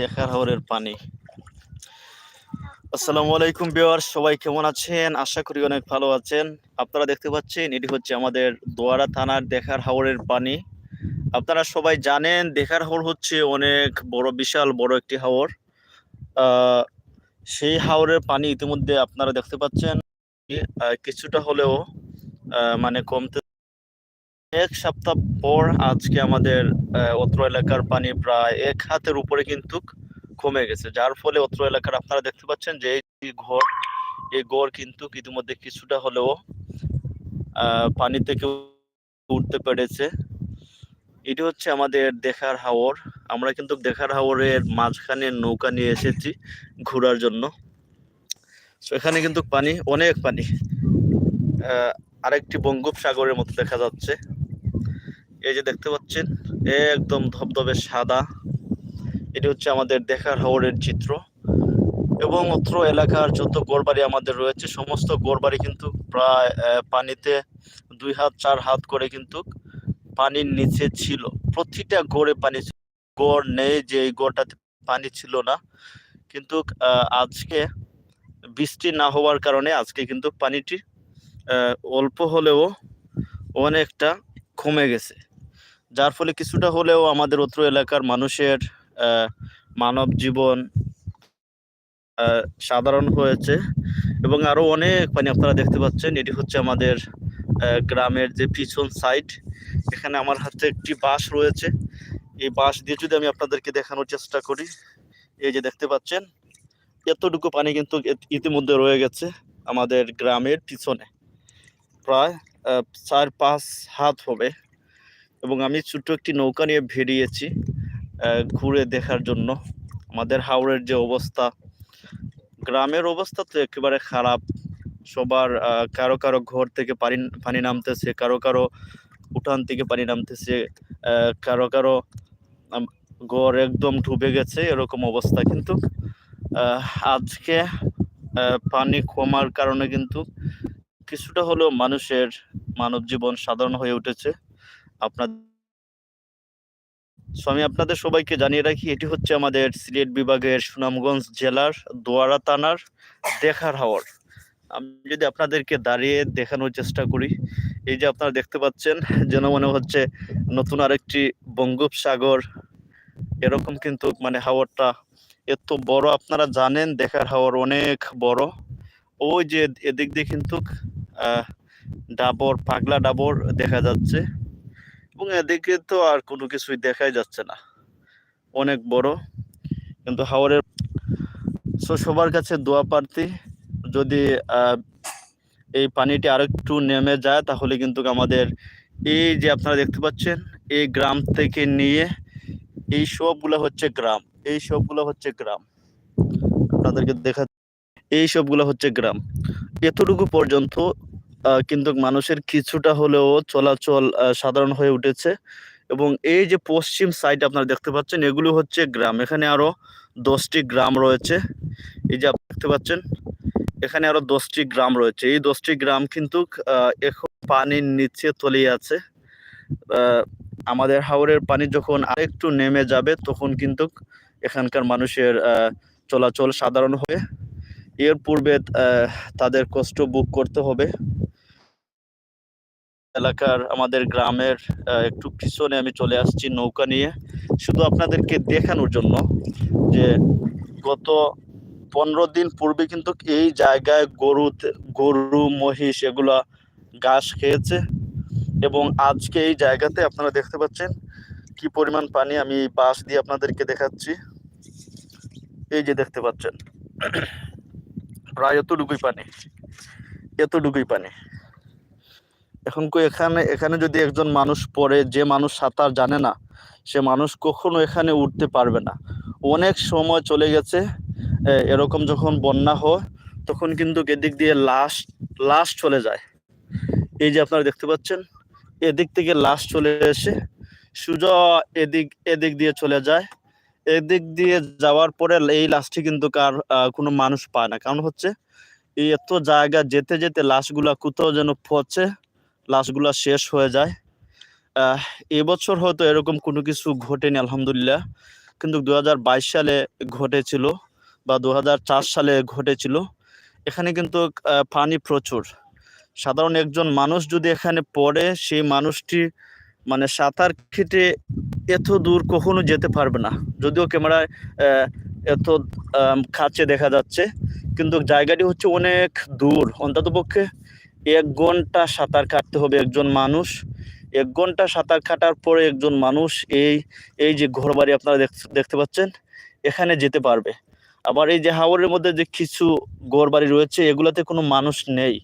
দেখার হাওরের পানি। আসসালামু আলাইকুম বিওয়ার সবাই কেমন আছেন? আশা করি অনেক ভালো আছেন। আপনারা দেখতে পাচ্ছেন এটি হচ্ছে আমাদের দোয়ারা থানার দেখার হাওরের পানি। আপনারা সবাই জানেন দেখার হাওর হচ্ছে অনেক বড় বিশাল বড় একটি আহ, সেই হাওরের পানি ইতিমধ্যে আপনারা দেখতে পাচ্ছেন। কিছুটা হলেও মানে কমতে এক সপ্তাহ পর আজকে আমাদের অত্র এলাকার পানি প্রায় এক হাতের উপরে কিন্তু কমে গেছে। যার ফলে অত্র এলাকার আপনারা দেখতে পাচ্ছেন যে এই ঘর, এই গড় কিন্তু ইতিমধ্যে কিছুটা হলেও পানি থেকে উঠতে পেরেছে। এটি হচ্ছে আমাদের দেখার হাওর। আমরা কিন্তু দেখার হাওরের মাঝখানে নৌকা নিয়ে এসেছি ঘোরার জন্য। এখানে কিন্তু পানি, অনেক পানি আরেকটি বঙ্গোপসাগরের মতো দেখা যাচ্ছে। এই যে দেখতে পাচ্ছেন, একদম ধবধবে সাদা। এটি হচ্ছে আমাদের দেখার হাওরের চিত্র এবং অত্র এলাকার যত গড়বাড়ি আমাদের রয়েছে, সমস্ত গড়বাড়ি কিন্তু প্রায় পানিতে দুই হাত, চার হাত করে কিন্তু পানির নিচে ছিল। প্রতিটা গড়ে পানি গড় নেই যে এই গড়টাতে পানি ছিল না। কিন্তু আজকে বৃষ্টি না হওয়ার কারণে আজকে কিন্তু পানিটি অল্প হলেও অনেকটা কমে গেছে। যার ফলে কিছুটা হলেও আমাদের অত্র এলাকার মানুষের মানব জীবন সাধারণ হয়েছে এবং আরও অনেক পানি আপনারা দেখতে পাচ্ছেন, এটি হচ্ছে আমাদের গ্রামের যে পিছন সাইড এখানে আমার হাতে একটি বাঁশ রয়েছে। এই বাঁশ দিয়ে যদি আমি আপনাদেরকে দেখানোর চেষ্টা করি, এই যে দেখতে পাচ্ছেন, এতটুকু পানি কিন্তু ইতিমধ্যে রয়ে গেছে আমাদের গ্রামের পিছনে। প্রায় চার পাঁচ হাত হবে। এবং আমি ছোট্ট একটি নৌকা নিয়ে আহ, ঘুরে দেখার জন্য। আমাদের হাওড়ের যে অবস্থা গ্রামের অবস্থা তো একেবারে খারাপ। সবার কারও কারও ঘর থেকে পানি পানি নামতেছে কারও কারও উঠান থেকে পানি নামতেছে কারও কারও ঘর একদম ডুবে গেছে এরকম অবস্থা কিন্তু আজকে পানি কমার কারণে কিন্তু কিছুটা হলেও মানুষের মানব জীবন সাধারণ হয়ে উঠেছে। আপনার সো আমি আপনাদের সবাইকে জানিয়ে রাখি, এটি হচ্ছে আমাদের সিলেট বিভাগের সুনামগঞ্জ জেলার দোয়ারা থানার দেখার হাওর। আমি যদি আপনাদেরকে দাঁড়িয়ে দেখানোর চেষ্টা করি, এই যে আপনারা দেখতে পাচ্ছেন, যেন মনে হচ্ছে নতুন আরেকটি বঙ্গোপসাগর। এরকম কিন্তু মানে হাওরটা এত বড়, আপনারা জানেন দেখার হাওর অনেক বড়। ওই যে এদিক দিয়ে কিন্তু ডাবর, পাগলা ডাবর দেখা যাচ্ছে। এবং এদিকে তো আর কোনো কিছুই দেখাই যাচ্ছে না। অনেক বড়, কিন্তু হাওরের সো সবার কাছে দোয়া প্রার্থী। যদি এই পানিটি আর একটু নেমে যায়, তাহলে কিন্তু আমাদের এই যে আপনারা দেখতে পাচ্ছেন, এই গ্রাম থেকে নিয়ে এই সবগুলো হচ্ছে গ্রাম, এই সবগুলো হচ্ছে গ্রাম। আপনাদেরকে দেখা এই সবগুলো হচ্ছে গ্রাম। এতটুকু পর্যন্ত কিন্তু মানুষের কিছুটা হলেও চলাচল সাধারণ হয়ে উঠেছে। এবং এই যে পশ্চিম সাইড আপনারা দেখতে পাচ্ছেন, এগুলো হচ্ছে গ্রাম। এখানে আরও দশটি গ্রাম রয়েছে। এই যে আপনি দেখতে পাচ্ছেন, এখানে আরও দশটি গ্রাম রয়েছে। এই দশটি গ্রাম কিন্তু এখন পানির নিচে তলিয়ে আছে। আমাদের হাওরের পানি যখন আরেকটু নেমে যাবে, তখন কিন্তু এখানকার মানুষের চলাচল সাধারণ হবে। এর পূর্বে তাদের কষ্ট বুক করতে হবে। এলাকার আমাদের গ্রামের একটু পিছনে আমি চলে আসছি নৌকা নিয়ে। শুধু আপনাদেরকে দেখানোর জন্য যে গত পনেরো দিন পূর্বে কিন্তু এই জায়গায় গরু গরু, মহিষ এগুলা ঘাস খেয়েছে এবং আজকে এই জায়গাতে আপনারা দেখতে পাচ্ছেন কি পরিমাণ পানি আমি বাঁশ দিয়ে আপনাদেরকে দেখাচ্ছি। এই যে দেখতে পাচ্ছেন। প্রায় এতটুকুই পানি। এতটুকুই পানি। এখন এখানে এখানে যদি একজন মানুষ পড়ে, যে মানুষ সাঁতার জানে না, সে মানুষ কখনো এখানে উঠতে পারবে না। অনেক সময় চলে গেছে এরকম যখন বন্যা হয়, তখন কিন্তু এদিক দিয়ে লাশ লাশ চলে যায়। এই যে আপনারা দেখতে পাচ্ছেন, এদিক থেকে লাশ চলে এসে সোজা এদিক এদিক দিয়ে চলে যায়। এদিক দিয়ে যাওয়ার পরে এই লাশটি কিন্তু কার কোনো মানুষ পায় না। কারণ হচ্ছে, এই এত জায়গা যেতে যেতে লাশগুলা কোথাও যেন পচে, লাশগুলা শেষ হয়ে যায়। এবছর হয়তো এরকম কোনো কিছু ঘটেনি, আলহামদুলিল্লাহ। কিন্তু দু হাজার বাইশ সালে ঘটেছিল বা দু হাজার চার সালে ঘটেছিল। এখানে কিন্তু পানি প্রচুর। সাধারণ একজন মানুষ যদি এখানে পড়ে, সেই মানুষটি মানে সাঁতার কেটে এত দূর কখনো যেতে পারবে না। যদিও ক্যামেরায় এত কাছে দেখা যাচ্ছে, কিন্তু জায়গাটি হচ্ছে অনেক দূর। অন্ততপক্ষে এক ঘণ্টা সাঁতার কাটতে হবে একজন মানুষ। এক ঘণ্টা সাঁতার কাটার পরে একজন মানুষ এই এই যে ঘরবাড়ি আপনারা দেখ- দেখতে পাচ্ছেন, এখানে যেতে পারবে। আবার এই যে হাওরের মধ্যে যে কিছু ঘরবাড়ি রয়েছে, এগুলাতে কোনো মানুষ নেই।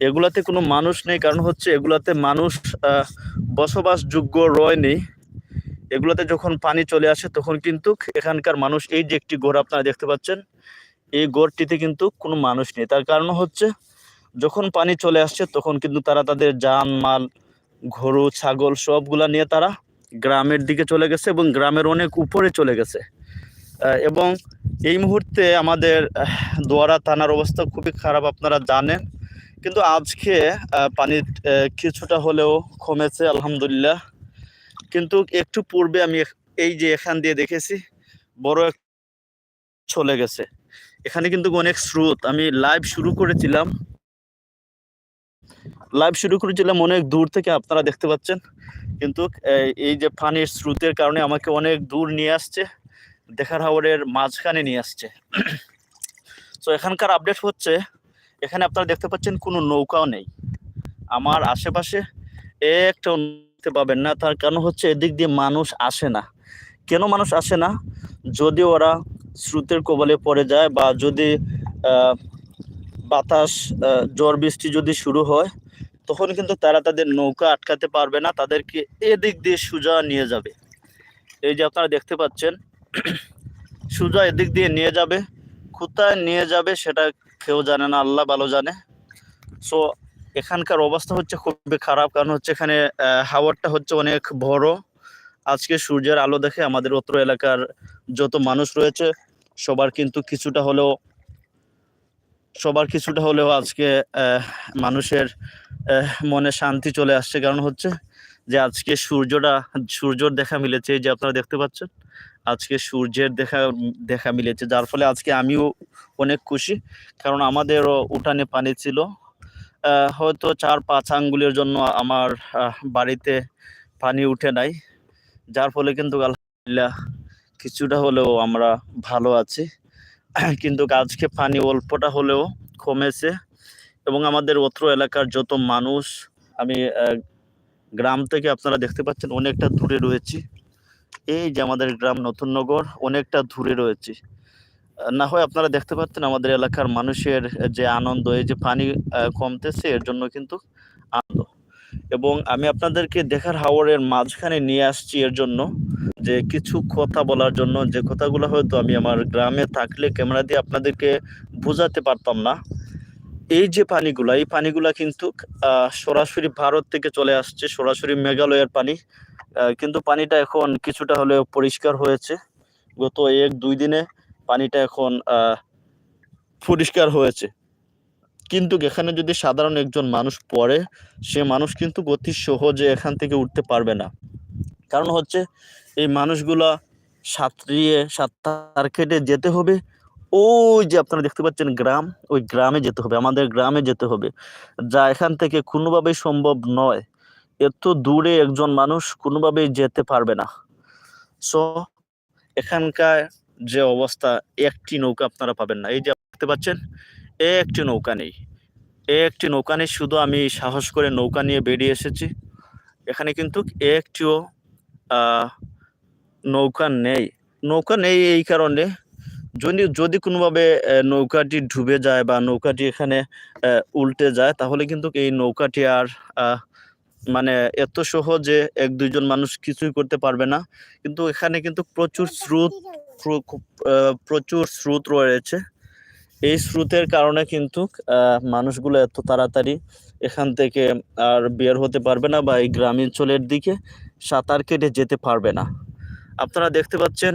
এগুলাতে কোনো মানুষ নেই, কারণ হচ্ছে এগুলাতে মানুষ বসবাসযোগ্য রয়নি এগুলাতে যখন পানি চলে আসে, তখন কিন্তু এখানকার মানুষ, এই যে একটি ঘর আপনারা দেখতে পাচ্ছেন, এই গড়টিতে কিন্তু কোনো মানুষ নেই। তার কারণ হচ্ছে, যখন পানি চলে আসছে, তখন কিন্তু তারা তাদের যান মাল গরু ছাগল সবগুলা নিয়ে তারা গ্রামের দিকে চলে গেছে এবং গ্রামের অনেক উপরে চলে গেছে। এবং এই মুহূর্তে আমাদের দোয়ারা থানার অবস্থা খুবই খারাপ আপনারা জানেন। কিন্তু আজকে পানির কিছুটা হলেও কমেছে, আলহামদুলিল্লাহ। কিন্তু একটু পূর্বে আমি এই যে এখান দিয়ে দেখেছি, বড় এক চলে গেছে। এখানে কিন্তু অনেক স্রোত। আমি লাইভ শুরু করেছিলাম। লাইভ শুরু করেছিলাম অনেক দূর থেকে, আপনারা দেখতে পাচ্ছেন। কিন্তু এই যে পানির স্রোতের কারণে আমাকে অনেক দূর নিয়ে আসছে। দেখার হাওরের মাঝখানে নিয়ে আসছে। তো এখানকার আপডেট হচ্ছে, এখানে আপনারা দেখতে পাচ্ছেন কোনো নৌকাও নেই। আমার আশেপাশে একটা দেখতে পাবেন না। তার কারণ হচ্ছে এদিক দিয়ে মানুষ আসে না। কেন মানুষ আসে না? যদি ওরা স্রোতের কবলে পড়ে যায় বা যদি বাতাস ঝড় বৃষ্টি যদি শুরু হয়, তখন কিন্তু তারা তাদের নৌকা আটকাতে পারবে না। তাদেরকে এদিক দিয়ে সোজা নিয়ে যাবে। এই যে আপনারা দেখতে পাচ্ছেন, সোজা এদিক দিয়ে নিয়ে যাবে। কোথায় নিয়ে যাবে সেটা কেউ জানে না, আল্লাহ ভালো জানে। সো এখানকার অবস্থা হচ্ছে খুবই খারাপ, কারণ হচ্ছে এখানে হাওয়ারটা হচ্ছে অনেক বড়। আজকে সূর্যের আলো দেখে আমাদের অত্র এলাকার যত মানুষ রয়েছে, সবার কিন্তু কিছুটা হলেও, সবার কিছুটা হলেও আজকে মানুষের মনে শান্তি চলে আসছে। কারণ হচ্ছে যে আজকে সূর্যটা, সূর্যর দেখা মিলেছে, এই যে আপনারা দেখতে পাচ্ছেন, আজকে সূর্যের দেখা দেখা মিলেছে। যার ফলে আজকে আমিও অনেক খুশি, কারণ আমাদেরও উঠানে পানি ছিল। হয়তো চার পাঁচ আঙ্গুলের জন্য আমার বাড়িতে পানি উঠে নাই। যার ফলে কিন্তু আলহামদুলিল্লাহ কিছুটা হলেও আমরা ভালো আছি। কিন্তু আজকে পানি অল্পটা হলেও কমেছে এবং আমাদের অত্র এলাকার যত মানুষ, আমি গ্রাম থেকে আপনারা দেখতে পাচ্ছেন অনেকটা দূরে রয়েছি। এই যে আমাদের গ্রাম নতুন নগর, অনেকটা দূরে রয়েছে। না হয় আপনারা দেখতে পাচ্ছেন আমাদের এলাকার মানুষের যে আনন্দ, এই যে পানি কমতেছে, এর জন্য কিন্তু আনন্দ। এবং আমি আপনাদেরকে দেখার হাওরের মাঝখানে নিয়ে আসছি এর জন্য যে কিছু কথা বলার জন্য। যে কথাগুলো হয়তো আমি আমার গ্রামে থাকলে ক্যামেরা দিয়ে আপনাদেরকে বোঝাতে পারতাম না। এই যে পানিগুলা, এই পানিগুলা কিন্তু সরাসরি ভারত থেকে চলে আসছে, সরাসরি মেঘালয়ের পানি। কিন্তু পানিটা এখন কিছুটা হলেও পরিষ্কার হয়েছে। গত এক দুই দিনে পানিটা এখন পরিষ্কার হয়েছে। কিন্তু এখানে যদি সাধারণ একজন মানুষ পড়ে, সে মানুষ কিন্তু অতি সহজে এখান থেকে উঠতে পারবে না। কারণ হচ্ছে, এই মানুষগুলা সাঁতরিয়ে, সাঁতার কেটে যেতে হবে। ওই যে আপনারা দেখতে পাচ্ছেন গ্রাম, ওই গ্রামে যেতে হবে, আমাদের গ্রামে যেতে হবে। যা এখান থেকে কোনোভাবেই সম্ভব নয়। এত দূরে একজন মানুষ কোনোভাবেই যেতে পারবে না। সো এখানকার যে অবস্থা, একটি নৌকা আপনারা পাবেন না। এই যে দেখতে পাচ্ছেন, একটি নৌকা নেই। একটি নৌকা নেই, শুধু আমি সাহস করে নৌকা নিয়ে বেরিয়ে এসেছি। এখানে কিন্তু একটিও নৌকা নেই। নৌকা নেই এই কারণে, যদি যদি কোনোভাবে নৌকাটি ডুবে যায় বা নৌকাটি এখানে উল্টে যায়, তাহলে কিন্তু এই নৌকাটি আর মানে এত সহজে এক দুইজন মানুষ কিছুই করতে পারবে না। কিন্তু এখানে কিন্তু প্রচুর স্রোত প্রচুর স্রোত রয়েছে। এই স্রোতের কারণে কিন্তু মানুষগুলো এত তাড়াতাড়ি এখান থেকে আর বের হতে পারবে না বা এই গ্রামাঞ্চলের দিকে সাঁতার কেটে যেতে পারবে না। আপনারা দেখতে পাচ্ছেন,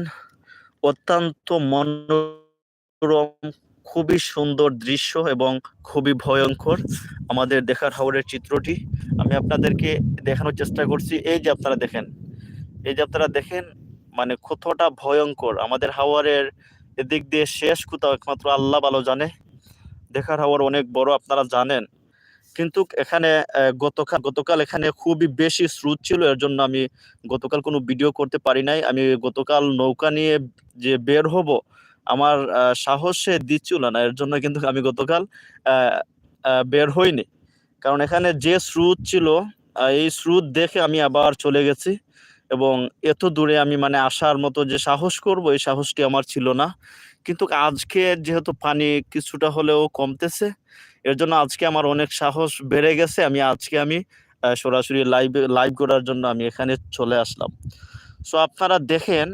অত্যন্ত মনোরম, খুবই সুন্দর দৃশ্য এবং খুবই ভয়ঙ্কর আমাদের দেখার হাওড়ের চিত্রটি। আমি আপনাদেরকে দেখানোর চেষ্টা করছি। এই যে আপনারা দেখেন, এই যে আপনারা দেখেন মানে কতটা ভয়ঙ্কর। আমাদের হাওয়ারের এদিক দিয়ে শেষ কোথাও একমাত্র আল্লাহ ভালো জানে। দেখার হাওয়ার অনেক বড়, আপনারা জানেন। কিন্তু এখানে গতকাল গতকাল এখানে খুবই বেশি স্রোত ছিল, এর জন্য আমি গতকাল কোনো ভিডিও করতে পারি নাই। আমি গতকাল নৌকা নিয়ে যে বের হব, আমার সাহসে দিচ্ছিল না। এর জন্য কিন্তু আমি গতকাল বের হইনি। কারণ এখানে যে স্রোত ছিল এই স্রোত দেখে আমি আবার চলে গেছি। এবং এত দূরে আমি মানে আসার মতো যে সাহস করব, এই সাহসটি আমার ছিল না। কিন্তু আজকে যেহেতু পানি কিছুটা হলেও কমতেছে, এর জন্য আজকে আমার অনেক সাহস বেড়ে গেছে। আমি আজকে আমি সরাসরি লাইভ লাইভ করার জন্য আমি এখানে চলে আসলাম। সো আপনারা দেখেন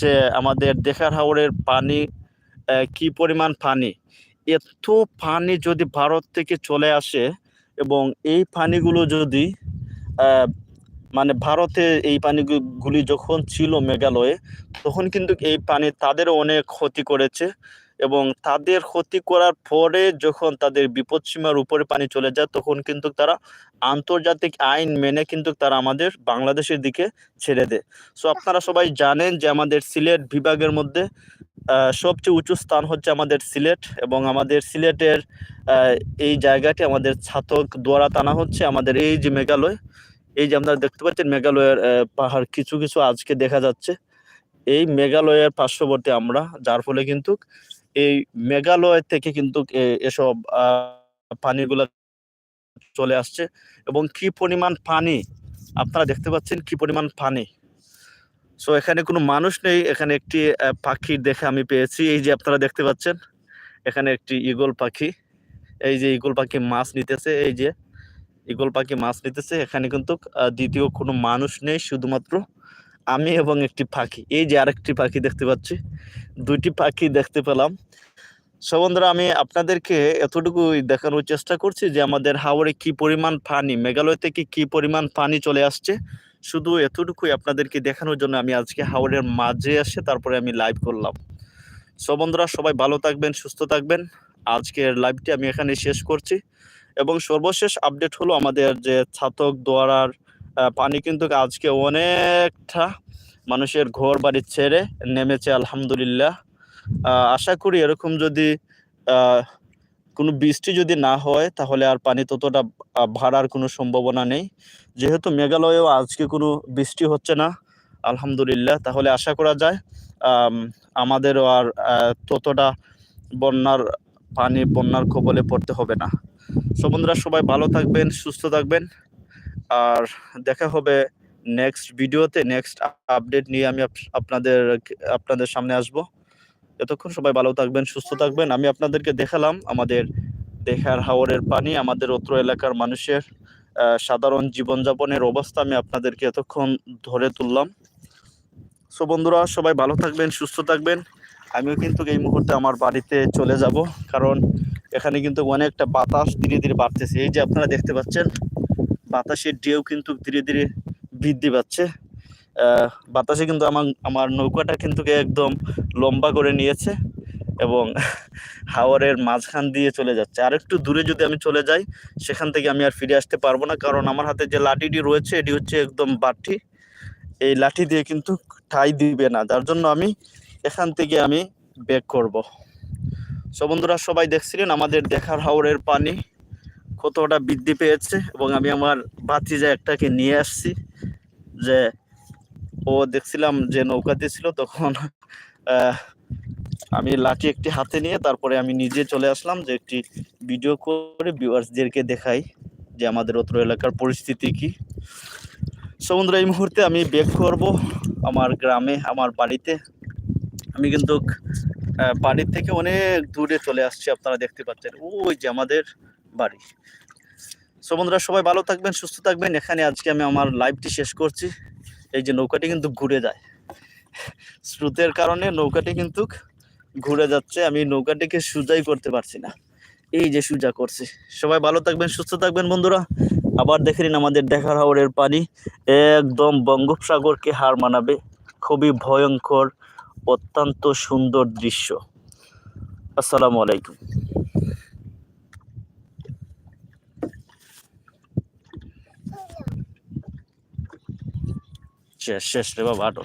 যে আমাদের দেখার হাওড়ের পানি কি পরিমাণ পানি। এত পানি যদি ভারত থেকে চলে আসে এবং এই পানিগুলো যদি মানে ভারতে এই পানিগুলি যখন ছিল মেঘালয়ে, তখন কিন্তু এই পানি তাদেরও অনেক ক্ষতি করেছে এবং তাদের ক্ষতি করার পরে যখন তাদের বিপদসীমার উপরে পানি চলে যায়, তখন কিন্তু তারা আন্তর্জাতিক আইন মেনে কিন্তু তারা আমাদের বাংলাদেশের দিকে ছেড়ে দেয়। সো আপনারা সবাই জানেন যে আমাদের সিলেট বিভাগের মধ্যে সবচেয়ে উঁচু স্থান হচ্ছে আমাদের সিলেট এবং আমাদের সিলেটের এই জায়গাটি আমাদের ছাতক, দোয়ারা টানা হচ্ছে আমাদের এই যে মেঘালয় এই যে আপনারা দেখতে পাচ্ছেন মেঘালয়ের পাহাড় কিছু কিছু আজকে দেখা যাচ্ছে। এই মেঘালয়ের পার্শ্ববর্তী আমরা, যার ফলে কিন্তু এই মেঘালয় থেকে কিন্তু এসব পানিগুলো চলে আসছে। এবং কি পরিমাণ পানি, আপনারা দেখতে পাচ্ছেন কি পরিমাণ পানি। সো এখানে কোনো মানুষ নেই, এখানে একটি পাখির দেখে আমি পেয়েছি। এই যে আপনারা দেখতে পাচ্ছেন, এখানে একটি ঈগল পাখি। এই যে ঈগল পাখি মাছ নিতেছে, এই যে ঈগল পাখি মাছ নিতেছে, এখানে কিন্তু দ্বিতীয় কোনো মানুষ নেই, শুধুমাত্র আমি এবং একটি পাখি। এই যে আরেকটি পাখি দেখতে পাচ্ছি, দুইটি পাখি দেখতে পেলাম। সো বন্ধুরা, আমি আপনাদেরকে এতটুকু দেখানোর চেষ্টা করছি যে আমাদের হাওড়ে কি পরিমাণ পানি, মেঘালয় থেকে কি পরিমাণ পানি চলে আসছে। শুধু এতটুকুই আপনাদেরকে দেখানোর জন্য আমি আজকে হাওড়ের মাঝে এসে তারপরে আমি লাইভ করলাম। সো বন্ধুরা, সবাই ভালো থাকবেন, সুস্থ থাকবেন। আজকের লাইভটি আমি এখানে শেষ করছি। এবং সর্বশেষ আপডেট হলো আমাদের যে ছাতক দোয়ারার পানি কিন্তু আজকে অনেকটা মানুষের ঘর বাড়ি ছেড়ে নেমেছে আলহামদুলিল্লাহ। আশা করি এরকম যদি কোনো বৃষ্টি যদি না হয় তাহলে আর পানি ততটা ভাড়ার কোনো সম্ভাবনা নেই। যেহেতু মেঘালয়েও আজকে কোনো বৃষ্টি হচ্ছে না, আলহামদুলিল্লাহ, তাহলে আশা করা যায় আমাদেরও আর ততটা বন্যার, পানি বন্যার কবলে পড়তে হবে না। সো বন্ধুরা, সবাই ভালো থাকবেন, সুস্থ থাকবেন। আর দেখা হবে নেক্সট ভিডিওতে নেক্সট আপডেট নিয়ে আমি আপ- আপনাদের আপনাদের সামনে আসব। এতক্ষণ সবাই ভালো থাকবেন, সুস্থ থাকবেন। আমি আপনাদেরকে দেখালাম আমাদের দেখার হাওরের পানি, আমাদের অত্র এলাকার মানুষের সাধারণ জীবনযাপনের অবস্থা আমি আপনাদেরকে এতক্ষণ ধরে তুললাম। সো বন্ধুরা, সবাই ভালো থাকবেন, সুস্থ থাকবেন। আমিও কিন্তু এই মুহূর্তে আমার বাড়িতে চলে যাব, কারণ এখানে কিন্তু অনেকটা বাতাস ধীরে ধীরে বাড়তেছে। এই যে আপনারা দেখতে পাচ্ছেন, বাতাসের ঢেউ কিন্তু ধীরে ধীরে বৃদ্ধি পাচ্ছে। বাতাসে কিন্তু আমার আমার নৌকাটা কিন্তু একদম লম্বা করে নিয়েছে এবং হাওরের মাঝখান দিয়ে চলে যাচ্ছে। আর একটু দূরে যদি আমি চলে যাই, সেখান থেকে আমি আর ফিরে আসতে পারব না, কারণ আমার হাতে যে লাঠিটি রয়েছে, এটি হচ্ছে একদম বাঠি এই লাঠি দিয়ে কিন্তু ঠাই দিবে না, যার জন্য আমি এখান থেকে আমি ব্যাক করব। সো বন্ধুরা, সবাই দেখছিলেন আমাদের দেখার হাওরের পানি কতটা বৃদ্ধি পেয়েছে এবং আমি আমার ভাতিজা একটাকে নিয়ে আসছি যে ও দেখছিলাম যে নৌকাতে ছিল, তখন আমি লাঠি একটি হাতে নিয়ে তারপরে আমি নিজে চলে আসলাম যে একটি ভিডিও করে ভিউয়ার্সদেরকে দেখাই যে আমাদের অত্র এলাকার পরিস্থিতি কি। সো বন্ধুরা, এই মুহূর্তে আমি ব্যাক করব আমার গ্রামে, আমার বাড়িতে। আমি কিন্তু বাড়ির থেকে অনেক দূরে চলে আসছে, আপনারা দেখতে পাচ্ছেন। ওই যে আমাদের বাড়ি। সো বন্ধুরা, সবাই ভালো থাকবেন, সুস্থ থাকবেন। এখানে আজকে আমি আমার লাইভটি শেষ করছি। এই যে নৌকাটি কিন্তু ঘুরে যায়। স্রোতের কারণে নৌকাটি কিন্তু ঘুরে যাচ্ছে। আমি নৌকাটিকে সুজাই করতে পারছি না। এই যে সুজা করছি। সবাই ভালো থাকবেন, সুস্থ থাকবেন, বন্ধুরা। আবার দেখে নিন আমাদের দেখার হাওড়ের পানি। একদম বঙ্গোপসাগরকে হার মানাবে। খুবই ভয়ঙ্কর অত্যন্ত সুন্দর দৃশ্য। আসসালামু আলাইকুম। শেষ শেষ রে বাবা আটো